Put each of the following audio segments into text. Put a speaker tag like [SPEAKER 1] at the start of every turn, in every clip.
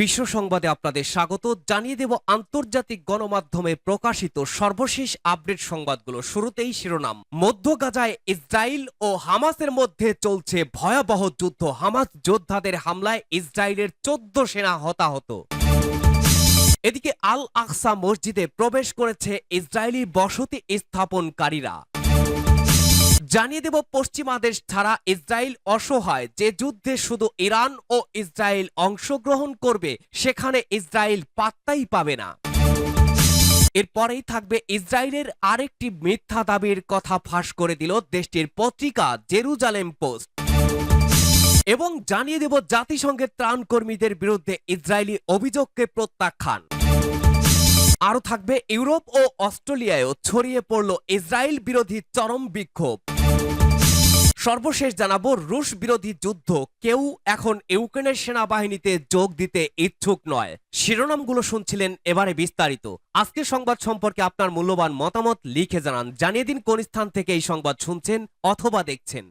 [SPEAKER 1] বিশ্ব সংবাদে আপনাদের স্বাগত। জানিয়ে দেব আন্তর্জাতিক গণমাধ্যমে প্রকাশিত সর্বশেষ আপডেট সংবাদগুলো। শুরুতেই শিরোনাম। মধ্য গাজায় ইসরায়েল ও হামাসের মধ্যে চলছে ভয়াবহ যুদ্ধ। হামাস যোদ্ধাদের হামলায় ইসরায়েলের চোদ্দ সেনা হতাহত। এদিকে আল আকসা মসজিদে প্রবেশ করেছে ইসরায়েলি বসতি স্থাপনকারীরা। জানিয়ে দেব, পশ্চিমা দেশ ছাড়া ইসরায়েল অসহায়। যে যুদ্ধে শুধু ইরান ও ইসরায়েল অংশগ্রহণ করবে, সেখানে ইসরায়েল পাত্তাই পাবে না। এরপরেই থাকবে ইসরায়েলের আরেকটি মিথ্যা দাবির কথা ফাঁস করে দিল দেশটির পত্রিকা, জেরুজালেম পোস্ট। এবং জানিয়ে দেব, জাতিসংঘের ত্রাণ কর্মীদের বিরুদ্ধে ইসরায়েলি অভিযোগকে প্রত্যাখ্যান। আরও থাকবে, ইউরোপ ও অস্ট্রেলিয়ায়ও ছড়িয়ে পড়ল ইসরায়েল বিরোধী চরম বিক্ষোভ। সর্বশেষ জানাব, রুশ বিরোধী যুদ্ধ। কেউ এখন ইউক্রেনের সেনাবাহিনীতে যোগ দিতে ইচ্ছুক নয়। শিরোনামগুলো শুনছিলেন এবারে বিস্তারিত। আজকের সংবাদ সম্পর্কে আপনার মূল্যবান মতামত লিখে জানান। জানিয়ে দিন কোন স্থান থেকে এই সংবাদ শুনছেন অথবা দেখছেন।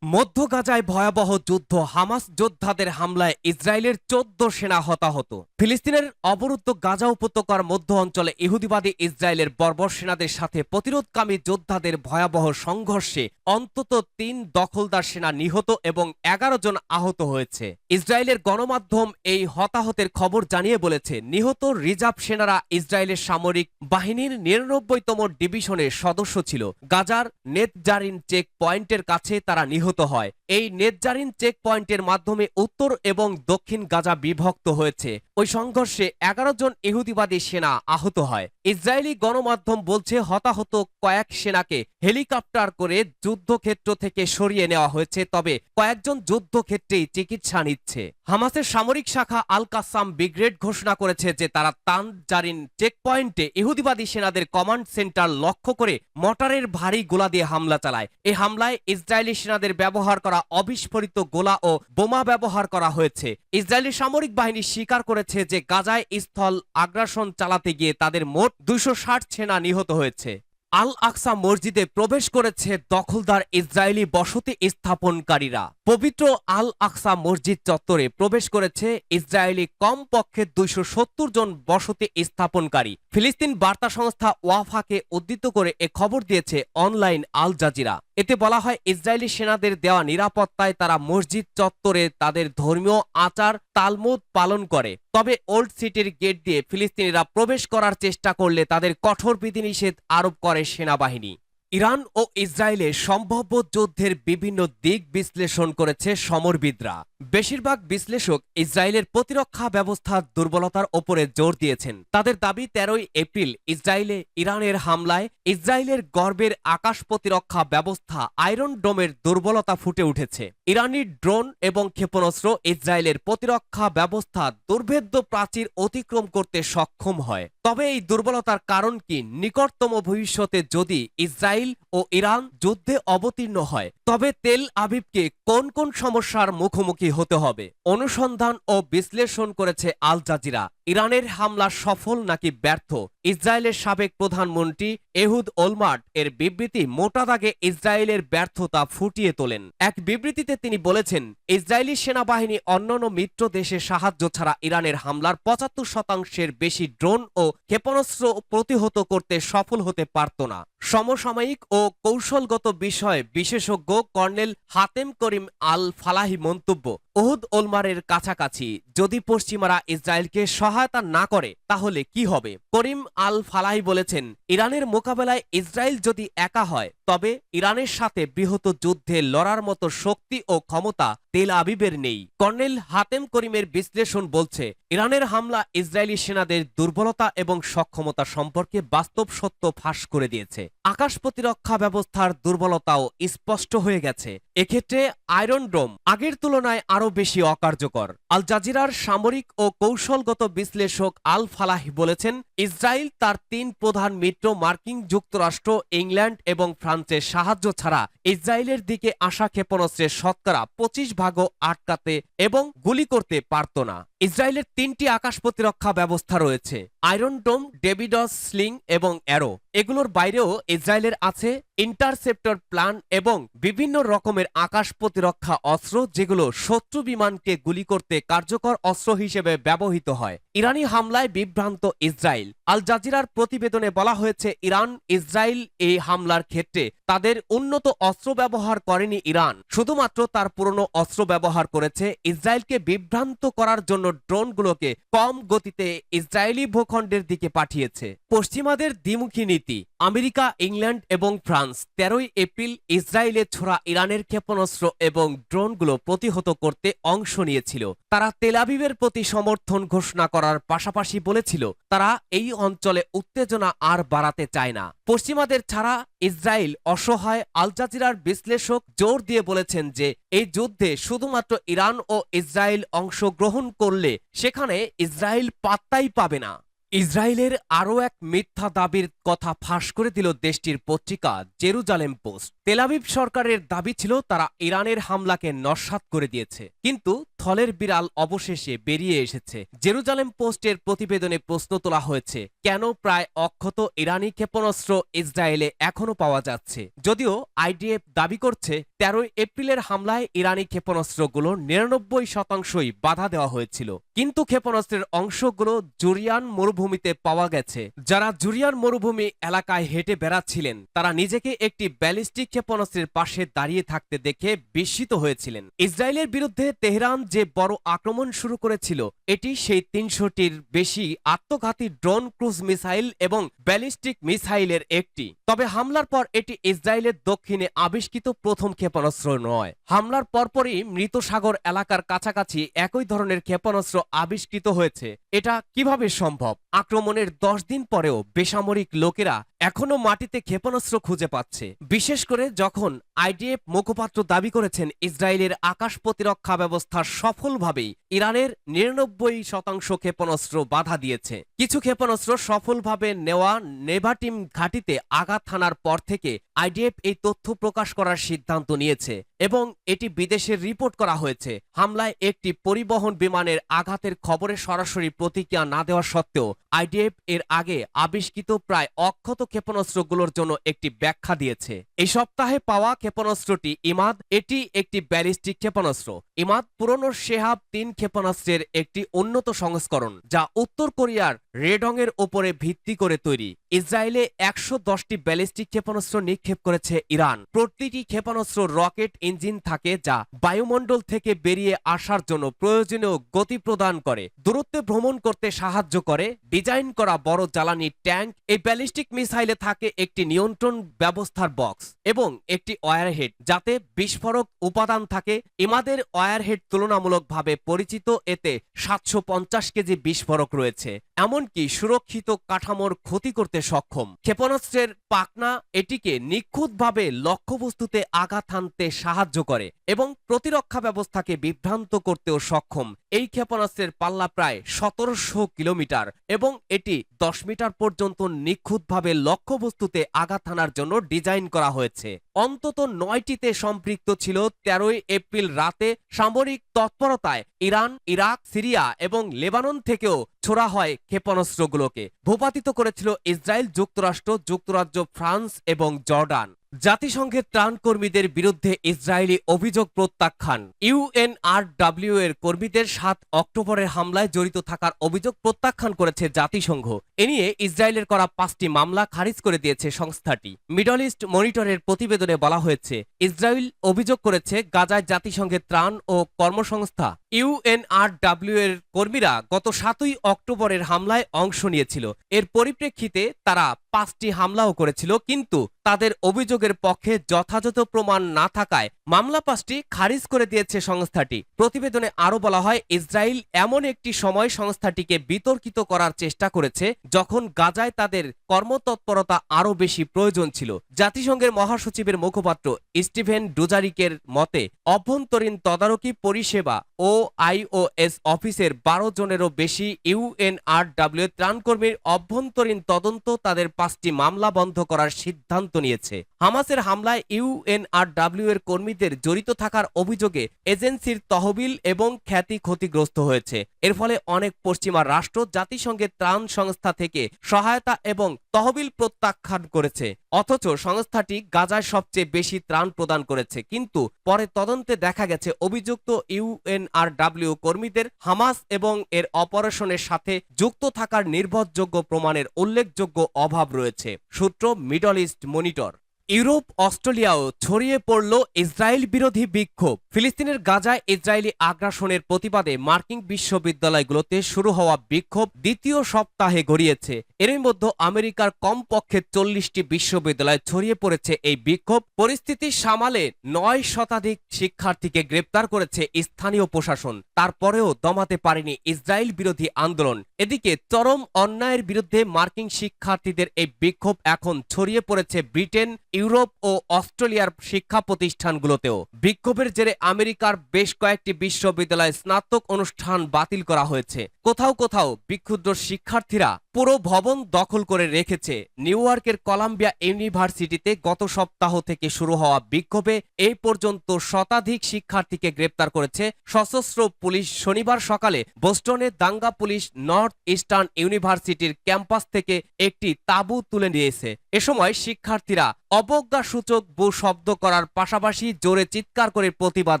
[SPEAKER 1] মধ্য গাজায় ভয়াবহ যুদ্ধ, হামাস যোদ্ধাদের হামলায় ইসরায়েলের চোদ্দ সেনা হতাহত। ফিলিস্তিনের অবরুদ্ধ গাজা উপত্যকার মধ্য অঞ্চলে ইহুদিবাদী ইসরায়েলের বর্বর সেনাদের সাথে প্রতিরোধকামী যোদ্ধাদের ভয়াবহ সংঘর্ষে অন্তত তিন দখলদার সেনা নিহত এবং এগারো জন আহত হয়েছে। ইসরায়েলের গণমাধ্যম এই হতাহতের খবর জানিয়ে বলেছে, নিহত রিজার্ভ সেনারা ইসরায়েলের সামরিক বাহিনীর নিরানব্বইতম ডিভিশনের সদস্য ছিল। গাজার নেতজারিন চেক পয়েন্টের কাছে তারা নিহত হয়। এই নেতজারিন চেক পয়েন্টের মাধ্যমে উত্তর এবং দক্ষিণ গাজা বিভক্ত হয়েছে। ওই সংঘর্ষে এগারো জন ইহুদিবাদী সেনা আহত হয়। ইসরায়েলি গণমাধ্যম বলছে, হতাহত কয়েক সেনাকে হেলিকপ্টার করে যুদ্ধক্ষেত্র থেকে সরিয়ে নেওয়া হয়েছে, তবে কয়েকজন যুদ্ধক্ষেত্রেই চিকিৎসা নিচ্ছে। হামাসের সামরিক শাখা আল কাসাম ব্রিগেড ঘোষণা করেছে যে, তারা তানজারিন চেকপয়েন্টে ইহুদিবাদী সেনাদের কমান্ড সেন্টার লক্ষ্য করে মটারের ভারী গোলা দিয়ে হামলা চালায়। এই হামলায় ইসরায়েলি সেনাদের ব্যবহার করা অবিস্ফোরিত গোলা ও বোমা ব্যবহার করা হয়েছে। ইসরায়েলি সামরিক বাহিনী স্বীকার করেছে যে গাজায় স্থল আগ্রাসন চালাতে গিয়ে তাদের মোট দুইশো ষাট সেনা নিহত হয়েছে। আল আকসা মসজিদে প্রবেশ করেছে দখলদার ইসরায়েলি বসতি স্থাপনকারীরা। পবিত্র আল আকসা মসজিদ চত্বরে প্রবেশ করেছে ইসরায়েলি কমপক্ষে দুইশো সত্তর জন বসতি স্থাপনকারী। ফিলিস্তিন বার্তা সংস্থা ওয়াফাকে উদ্ধৃত করে এ খবর দিয়েছে অনলাইন আল জাজিরা এতে বলা হয় ইসরায়েলি সেনাদের দেওয়া নিরাপত্তায় তারা মসজিদ চত্বরে তাদের ধর্মীয় আচার তালমুদ পালন করে। তবে ওল্ড সিটির গেট দিয়ে ফিলিস্তিনিরা প্রবেশ করার চেষ্টা করলে তাদের কঠোর বিধিনিষেধ আরোপ করে সেনাবাহিনী। ইরান ও ইসরায়েলের সম্ভাব্য যুদ্ধের বিভিন্ন দিক বিশ্লেষণ করেছে সমরবিদরা। বেশিরভাগ বিশ্লেষক ইসরায়েলের প্রতিরক্ষা ব্যবস্থার দুর্বলতার ওপরে জোর দিয়েছেন। তাদের দাবি, তেরোই এপ্রিল ইসরায়েলে ইরানের হামলায় ইসরায়েলের গর্বের আকাশ প্রতিরক্ষা ব্যবস্থা আয়রন ডোমের দুর্বলতা ফুটে উঠেছে। ইরানি ড্রোন এবং ক্ষেপণাস্ত্র ইসরায়েলের প্রতিরক্ষা ব্যবস্থা দুর্ভেদ্য প্রাচীর অতিক্রম করতে সক্ষম হয়। তবে এই দুর্বলতার কারণ কি? নিকটতম ভবিষ্যতে যদি ইসরায়েল ও ইরান যুদ্ধে অবতীর্ণ হয়, তবে তেল আবিবকে কোন কোন সমস্যার মুখোমুখি হতে হবে। অনুসন্ধান ও বিশ্লেষণ করেছে আল জাজিরা। ইরানের হামলা সফল নাকি ব্যর্থ? ইসরায়েলের সাবেক প্রধানমন্ত্রী এহুদ ওলমার্ট এর বিবৃতি মোটা দাগে ইসরায়েলের ব্যর্থতা ফুটিয়ে তোলেন। এক বিবৃতিতে তিনি বলেছেন, ইসরায়েলি সেনাবাহিনী অন্যান্য মিত্র দেশের সাহায্য ছাড়া ইরানের হামলার পঁচাত্তর শতাংশের বেশি ড্রোন ও ক্ষেপণাস্ত্র প্রতিহত করতে সফল হতে পারত না। সমসাময়িক ও কৌশলগত বিষয়ে বিশেষজ্ঞ কর্নেল হাতেম করিম আল ফালাহি মন্তব্য ওহুদ ওলমারের কাছাকাছি। যদি পশ্চিমারা ইসরায়েলকে সহায়তা না করে, তাহলে কি হবে? করিম আল ফালাহি বলেছেন, ইরানের মোকাবেলায় ইসরায়েল যদি একা হয়, তবে ইরানের সাথে বৃহৎ যুদ্ধে লড়ার মতো শক্তি ও ক্ষমতা তেল আবিবের নেই। কর্নেল হাতেম করিমের বিশ্লেষণ বলছে, ইরানের হামলা ইসরায়েলি সেনাদের দুর্বলতা এবং সক্ষমতা সম্পর্কে বাস্তব সত্য ফাঁস করে দিয়েছে। আকাশ প্রতিরক্ষা ব্যবস্থার দুর্বলতাও স্পষ্ট হয়ে গেছে। এক্ষেত্রে আয়রন ডোম আগের তুলনায় আরও বেশি অকার্যকর। আল জাজিরার সামরিক ও কৌশলগত বিশ্লেষক আল ফালাহ বলেছেন, ইসরায়েল তার তিন প্রধান মিত্র মার্কিন যুক্তরাষ্ট্র, ইংল্যান্ড এবং ফ্রান্সের সাহায্য ছাড়া ইসরায়েলের দিকে আসা ক্ষেপণাস্ত্রের শতকরা পঁচিশ ভাগও আটকাতে এবং গুলি করতে পারত না। ইসরায়েলের তিনটি আকাশ প্রতিরক্ষা ব্যবস্থা রয়েছে, আয়রন ডোম ডেভিডস স্লিং এবং অ্যারো। এগুলোর বাইরেও ইসরায়েলের আছে ইন্টারসেপ্টর প্ল্যান এবং বিভিন্ন রকমের আকাশ প্রতিরক্ষা অস্ত্র যেগুলো শত্রু বিমানকে গুলি করতে কার্যকর অস্ত্র হিসেবে ব্যবহৃত হয়। ইরানি হামলায় বিভ্রান্ত ইসরায়েল। আল জাজিরার প্রতিবেদনে বলা হয়েছে ইরান ইসরায়েল এই হামলার ক্ষেত্রে তাদের উন্নত অস্ত্র ব্যবহার করেনি ইরান। শুধুমাত্র তার পুরনো অস্ত্র ব্যবহার করেছে ইসরায়েলকে বিভ্রান্ত করার জন্য ড্রোনগুলোকে কম গতিতে ইসরায়েলি ভূখণ্ডের দিকে পাঠিয়েছে। পশ্চিমাদের দ্বিমুখী নীতি, আমেরিকা, ইংল্যান্ড এবং ফ্রান্স, তেরোই এপ্রিল ইসরায়েলে ছোড়া ইরানের ক্ষেপণাস্ত্র এবং ড্রোনগুলো প্রতিহত করতে অংশ নিয়েছিল। তারা তেলাবিবের প্রতি সমর্থন ঘোষণা করার পাশাপাশি বলেছিল, তারা এই অঞ্চলে উত্তেজনা আর বাড়াতে চায় না। পশ্চিমাদের ছাড়া ইসরায়েল অসহায় আল জাজিরার বিশ্লেষক জোর দিয়ে বলেছেন যে, এই যুদ্ধে শুধুমাত্র ইরান ও ইসরায়েল অংশগ্রহণ করলে সেখানে ইসরায়েল পাত্তাই পাবে না। ইসরায়েলের আরও এক মিথ্যা দাবির কথা ফাঁস করে দিল দেশটির পত্রিকা জেরুজালেম পোস্ট। তেলাবিব সরকারের দাবি ছিল, তারা ইরানের হামলাকে নস্বাত করে দিয়েছে, কিন্তু থলের বিড়াল অবশেষে বেরিয়ে এসেছে। জেরুজালেম পোস্টের প্রতিবেদনে প্রশ্ন তোলা হয়েছে, কেন প্রায় অক্ষত ইরানি ক্ষেপণাস্ত্র ইসরায়েলে এখনও পাওয়া যাচ্ছে? যদিও আইডিএফ দাবি করছে, তেরোই এপ্রিলের হামলায় ইরানি ক্ষেপণাস্ত্রগুলো নিরানব্বই শতাংশই বাধা দেওয়া হয়েছিল। কিন্তু ক্ষেপণাস্ত্রের অংশগুলো জুরিয়ান মরুভূমিতে পাওয়া গেছে। যারা জুরিয়ান মরুভূমি এলাকায় হেঁটে বেড়াচ্ছিলেন, তারা নিজেকে একটি ব্যালিস্টিক ক্ষেপণাস্ত্রের পাশে দাঁড়িয়ে থাকতে দেখে বিস্মিত হয়েছিলেন। ইসরায়েলের বিরুদ্ধে তেহরান যে বড় আক্রমণ শুরু করেছিল, এটি সেই তিনশোটির বেশি আত্মঘাতী ড্রোন, ক্রুজ মিসাইল এবং ব্যালিস্টিক মিসাইলের একটি। তবে হামলার পর এটি ইসরায়েলের দক্ষিণে আবিষ্কৃত প্রথম ক্ষেপণাস্ত্র নয়। হামলার পরপরই মৃত সাগর এলাকার কাছাকাছি একই ধরনের ক্ষেপণাস্ত্র আবিষ্কৃত হয়েছে। এটা কীভাবে সম্ভব? আক্রমণের দশ দিন পরেও বেসামরিক লোকেরা এখনও মাটিতে ক্ষেপণাস্ত্র খুঁজে পাচ্ছে। বিশেষ করে যখন আইডিএফ মুখপাত্র দাবি করেছেন, ইসরায়েলের আকাশ প্রতিরক্ষা ব্যবস্থা সফলভাবেই ইরানের নিরানব্বই শতাংশ ক্ষেপণাস্ত্র বাধা দিয়েছে। কিছু ক্ষেপণাস্ত্র সফলভাবে নেওয়া নেভাটিম ঘাটিতে আঘাত হানার পর থেকে আইডিএফ এই তথ্য প্রকাশ করার সিদ্ধান্ত নিয়েছে এবং এটি বিদেশের রিপোর্ট করা হয়েছে। হামলায় একটি পরিবহন বিমানের আঘাতের খবরে সরাসরি প্রতিক্রিয়া না দেওয়া সত্ত্বেও আইডিএফ এর আগে আবিষ্কৃত প্রায় অক্ষত ক্ষেপণাস্ত্রগুলোর জন্য একটি ব্যাখ্যা দিয়েছে। এই সপ্তাহে পাওয়া ক্ষেপণাস্ত্রটি ইমাদ, এটি একটি ব্যালিস্টিক ক্ষেপণাস্ত্র। ইমাদ, পুরনো শেহাব তিন ক্ষেপণাস্ত্রের একটি উন্নত সংস্করণ, যা উত্তর কোরিয়ার রেডং এর ওপরে ভিত্তি করে তৈরি। ইসরায়েলে একশো দশটি ব্যালিস্টিক ক্ষেপণাস্ত্র নিক্ষেপ করেছে ইরান। প্রতিটি ক্ষেপণাস্ত্র রকেট ইঞ্জিন থাকে যা বায়ুমণ্ডল থেকে বেরিয়ে আসার জন্য প্রয়োজনীয় গতি প্রদান করে। দূরত্বে ভ্রমণ করতে সাহায্য করে। ডিজাইন করা বড় জ্বালানি ট্যাঙ্ক। এই ব্যালিস্টিক মিসাইলে থাকে একটি নিয়ন্ত্রণ ব্যবস্থার বক্স এবং একটি ওয়ারহেড, যাতে বিস্ফোরক উপাদান থাকে। ইমাদের ওয়ারহেড তুলনামূলকভাবে পরিচিত। এতে সাতশো পঞ্চাশ কেজি বিস্ফোরক রয়েছে। এমনকি সুরক্ষিত কাঠামোর ক্ষতি করতে সক্ষম। ক্ষেপণাস্ত্রের পাকনা এটিকে নিখুঁতভাবে লক্ষ্যবস্তুতে আঘাত হানতে সাহায্য করে এবং প্রতিরক্ষা ব্যবস্থাকে বিভ্রান্ত করতেও সক্ষম। এই ক্ষেপণাস্ত্রের পাল্লা প্রায় সতেরোশো কিলোমিটার এবং এটি দশ মিটার পর্যন্ত নিখুঁতভাবে লক্ষ্যবস্তুতে আঘাত হানার জন্য ডিজাইন করা হয়েছে। অন্তত নয়টিতে সম্পৃক্ত ছিল তেরোই এপ্রিল রাতে সামরিক তৎপরতায় ইরান, ইরাক, সিরিয়া এবং লেবানন থেকেও ছোড়া হয় ক্ষেপণাস্ত্রগুলোকে। ভূপাতিত করেছিল ইসরায়েল, যুক্তরাষ্ট্র, যুক্তরাজ্য, ফ্রান্স এবং জর্ডান। জাতিসংঘের ত্রাণ কর্মীদের বিরুদ্ধে ইসরায়েলি অভিযোগ প্রত্যাখ্যান। ইউএনআরডব্লিউ এর কর্মীদের সাত অক্টোবরের হামলায় জড়িত থাকার অভিযোগ প্রত্যাখ্যান করেছে জাতিসংঘ। এ নিয়ে ইসরায়েলের করা পাঁচটি মামলা খারিজ করে দিয়েছে সংস্থাটি। মিডল ইস্ট মনিটরের প্রতিবেদনে বলা হয়েছে, ইসরায়েল অভিযোগ করেছে গাজায় জাতিসংঘের ত্রাণ ও কর্মসংস্থা। ইউএনআরডব্লিউ এর কর্মীরা গত সাতই অক্টোবরের হামলায় অংশ নিয়েছিল। এর পরিপ্রেক্ষিতে তারা পাঁচটি হামলাও করেছিল, কিন্তু তাদের অভিযোগের পক্ষে যথাযথ প্রমাণ না থাকায় মামলা পাঁচটি খারিজ করে দিয়েছে সংস্থাটি। প্রতিবেদনে আরও বলা হয়, ইসরায়েল এমন একটি সময় সংস্থাটিকে বিতর্কিত করার চেষ্টা করেছে যখন গাজায় তাদের কর্মতৎপরতা আরও বেশি প্রয়োজন ছিল। জাতিসংঘের মহাসচিবের মুখপাত্র স্টিভেন ডুজারিকের মতে, অভ্যন্তরীণ তদারকি পরিষেবা ও আইওএস অফিসের বারো জনেরও বেশি ইউএনআরডব্লিউ ত্রাণকর্মীর অভ্যন্তরীণ তদন্ত তাদের পাঁচটি মামলা বন্ধ করার সিদ্ধান্ত নিয়েছে। হামাসের হামলায় ইউএনআরডব্লিউ এর কর্মীদের জড়িত থাকার অভিযোগে এজেন্সির তহবিল এবং খ্যাতি ক্ষতিগ্রস্ত হয়েছে। এর ফলে অনেক পশ্চিমা রাষ্ট্র জাতিসংঘের ত্রাণ সংস্থা থেকে সহায়তা এবং তহবিল প্রত্যাখ্যান করেছে। অথচ সংস্থাটি গাজায় সবচেয়ে বেশি ত্রাণ প্রদান করেছে। কিন্তু পরে তদন্তে দেখা গেছে, অভিযুক্ত ইউএনআরডাব্লিউ কর্মীদের হামাস এবং এর অপারেশনের সাথে যুক্ত থাকার নির্ভরযোগ্য প্রমাণের উল্লেখযোগ্য অভাব রয়েছে। সূত্র মিডল ইস্ট মনিটর। ইউরোপ, অস্ট্রেলিয়াও ছড়িয়ে পড়ল ইসরায়েল বিরোধী বিক্ষোভ। ফিলিস্তিনের গাজায় ইসরায়েলি আগ্রাসনের প্রতিবাদে মার্কিন বিশ্ববিদ্যালয়গুলোতে শুরু হওয়া বিক্ষোভ দ্বিতীয় সপ্তাহে গড়িয়েছে। এরই মধ্যে আমেরিকার কমপক্ষে চল্লিশটি বিশ্ববিদ্যালয়ে ছড়িয়ে পড়েছে এই বিক্ষোভ। পরিস্থিতি সামালে নয় শতাধিক শিক্ষার্থীকে গ্রেপ্তার করেছে স্থানীয় প্রশাসন। তারপরেও দমাতে পারেনি ইসরায়েল বিরোধী আন্দোলন। এদিকে চরম অন্যায়ের বিরুদ্ধে মার্কিন শিক্ষার্থীদের এই বিক্ষোভ এখন ছড়িয়ে পড়েছে ব্রিটেন ইউরোপ ও অস্ট্রেলিয়ার শিক্ষা প্রতিষ্ঠানগুলোতেও বিক্ষোভের জেরে আমেরিকার বেশ কয়েকটি বিশ্ববিদ্যালয়ে স্নাতক অনুষ্ঠান বাতিল করা হয়েছে। কোথাও কোথাও বিক্ষুব্ধ শিক্ষার্থীরা পুরো ভবন দখল করে রেখেছে। নিউ ইয়র্কের কলাম্বিয়া ইউনিভার্সিটিতে গত সপ্তাহ থেকে শুরু হওয়া বিক্ষোভে এই পর্যন্ত শতাধিক শিক্ষার্থীকে গ্রেপ্তার করেছে সশস্ত্র পুলিশ। শনিবার সকালে বোস্টনে দাঙ্গা পুলিশ নর্থ ইস্টার্ন ইউনিভার্সিটির ক্যাম্পাস থেকে একটি তাঁবু তুলে নিয়েছে। এ সময় শিক্ষার্থীরা অবজ্ঞাসূচক বু শব্দ করার পাশাপাশি জোরে চিৎকার করে প্রতিবাদ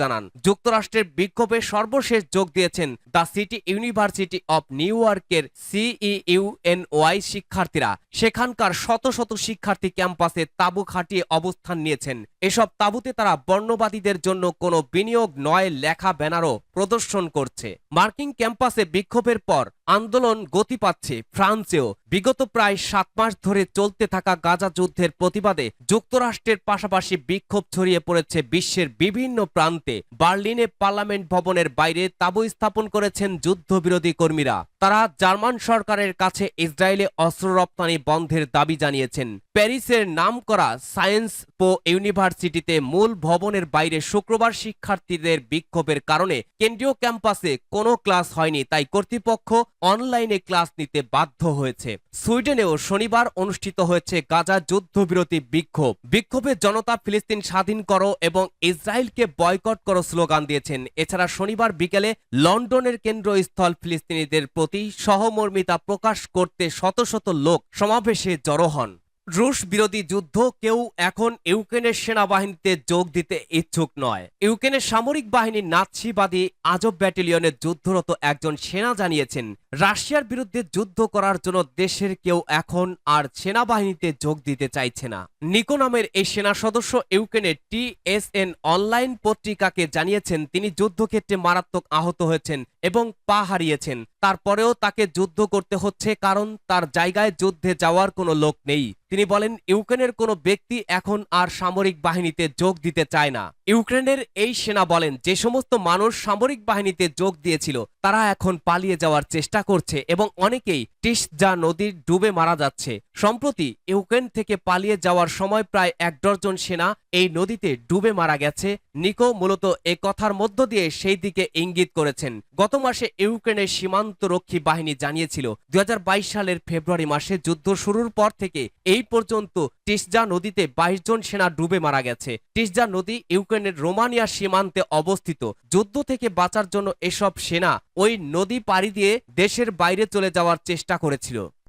[SPEAKER 1] জানান। যুক্তরাষ্ট্রের বিক্ষোভে সর্বশেষ যোগ দিয়েছেন the city university of new ইয়র্কের সিইউএনওয়াই শিক্ষার্থীরা। সেখানকার শত শত শিক্ষার্থী ক্যাম্পাসে তাঁবু খাটিয়ে অবস্থান নিয়েছেন। এসব তাঁবুতে তারা বর্ণবাদীদের জন্য কোনো বিনিয়োগ নয় লেখা ব্যানারও প্রদর্শন করছে। মার্কিন ক্যাম্পাসে বিক্ষোভের পর আন্দোলন গতি পাচ্ছে। ফ্রান্সেও বিগত প্রায় সাত মাস ধরে চলতে থাকা গাজা যুদ্ধের প্রতিবাদে যুক্তরাষ্ট্রের পাশাপাশি বিক্ষোভ ছড়িয়ে পড়েছে বিশ্বের বিভিন্ন প্রান্তে। বার্লিনে পার্লামেন্ট ভবনের বাইরে তাঁবু স্থাপন করেছেন যুদ্ধবিরোধী কর্মীরা। তারা জার্মান সরকারের কাছে ইসরায়েলে অস্ত্র রপ্তানি বন্ধের দাবি জানিয়েছেন। প্যারিসের নাম করা সায়েন্স পো ইউনিভার্সিটিতে মূল ভবনের বাইরে শুক্রবার শিক্ষার্থীদের বিক্ষোভের কারণে কেন্দ্রীয় ক্যাম্পাসে কোনো ক্লাস হয়নি, তাই কর্তৃপক্ষ অনলাইনে ক্লাস নিতে বাধ্য হয়েছে। সুইডেনেও শনিবার অনুষ্ঠিত হয়েছে গাজা যুদ্ধবিরতি বিক্ষোভ। বিক্ষোভে জনতা ফিলিস্তিন স্বাধীন করো এবং ইসরায়েলকে বয়কট করো স্লোগান দিয়েছেন। এছাড়া শনিবার বিকেলে লন্ডনের কেন্দ্রস্থল ফিলিস্তিনিদের প্রতি সহমর্মিতা প্রকাশ করতে শত শত লোক সমাবেশে জড়ো হন। রুশ বিরোধী যুদ্ধ কেউ এখন ইউক্রেনের সেনাবাহিনীতে যোগ দিতে ইচ্ছুক নয়। ইউক্রেনের সামরিক বাহিনীর নাৎসিবাদী আজব ব্যাটালিয়নের যুদ্ধরত একজন সেনা জানিয়েছেন রাশিয়ার বিরুদ্ধে যুদ্ধ করার জন্য দেশের কেউ এখন আর সেনাবাহিনীতে যোগ দিতে চাইছে না। নিকো নামের এই সেনা সদস্য ইউক্রেনের টিএসএন অনলাইন পত্রিকাকে জানিয়েছেন, তিনি যুদ্ধক্ষেত্রে মারাত্মক আহত হয়েছেন এবং পা হারিয়েছেন। তারপরেও তাকে যুদ্ধ করতে হচ্ছে কারণ তার জায়গায় যুদ্ধে যাওয়ার কোনো লোক নেই। তিনি বলেন, ইউক্রেনের কোনো ব্যক্তি এখন আর সামরিক বাহিনীতে যোগ দিতে চায় না। ইউক্রেনের এই সেনা বলেন, যে সমস্ত মানুষ সামরিক বাহিনীতে যোগ দিয়েছিল, তারা এখন পালিয়ে যাওয়ার চেষ্টা করছে এবং অনেকেই টিসজা নদীর ডুবে মারা যাচ্ছে। সম্প্রতি ইউক্রেন থেকে পালিয়ে যাওয়ার সময় প্রায় এক ডজন সেনা এই নদীতে ডুবে মারা গেছে। নিকো মূলত এ কথার মধ্য দিয়ে সেই দিকে ইঙ্গিত করেছেন। গত মাসে ইউক্রেনের সীমান্তরক্ষী বাহিনী জানিয়েছিল, দুই সালের ফেব্রুয়ারি মাসে যুদ্ধ শুরুর পর থেকে এই পর্যন্ত টিসজা নদীতে বাইশ জন সেনা ডুবে মারা গেছে। টিসজা নদী ইউক্রেনের রোমানিয়া সীমান্তে অবস্থিত। যুদ্ধ থেকে বাঁচার জন্য এসব সেনা ওই নদী পাড়ি দিয়ে দেশের বাইরে চলে যাওয়ার চেষ্টা করেছিল।